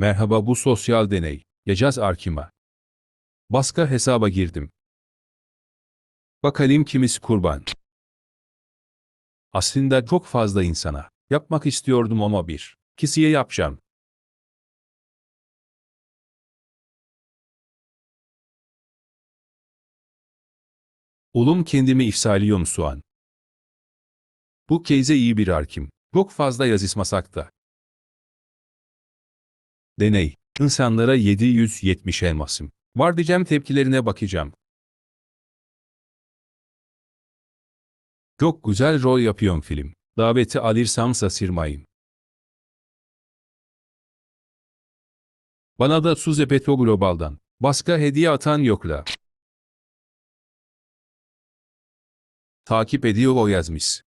Merhaba bu sosyal deney. Yacaz Arkima. Baska hesaba girdim. Bakalım kimisi kurban. Aslında çok fazla insana. Yapmak istiyordum ama bir. Kişiye yapacağım. Oğlum kendimi ifsaliyorum soğan. Bu keyze iyi bir arkim. Çok fazla yazışmasak da. Deney. İnsanlara 770 elmasım. Var diyeceğim tepkilerine bakacağım. Çok güzel rol yapıyorum film. Daveti alırsam sasırmayın. Bana da Suze Petro Global'dan. Başka hediye atan yokla. Takip ediyor o yazmış.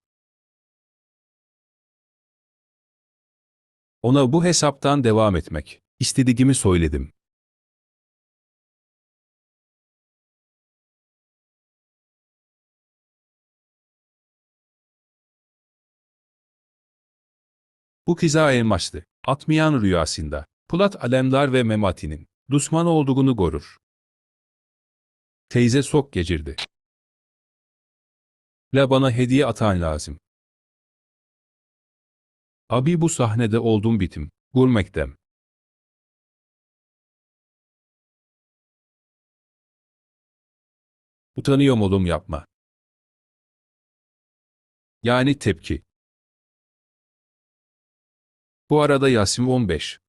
Ona bu hesaptan devam etmek istediğimi söyledim. Bu kıza elmaçtı. Atmayan rüyasında. Pulat Alemdar ve Memati'nin düşman olduğunu görür. Teyze sok geçirdi. La bana hediye atan lazım. Abi bu sahnede oldum bitim. Gülmektem. Utanıyorum oğlum yapma. Yani tepki. Bu arada Yasin 15.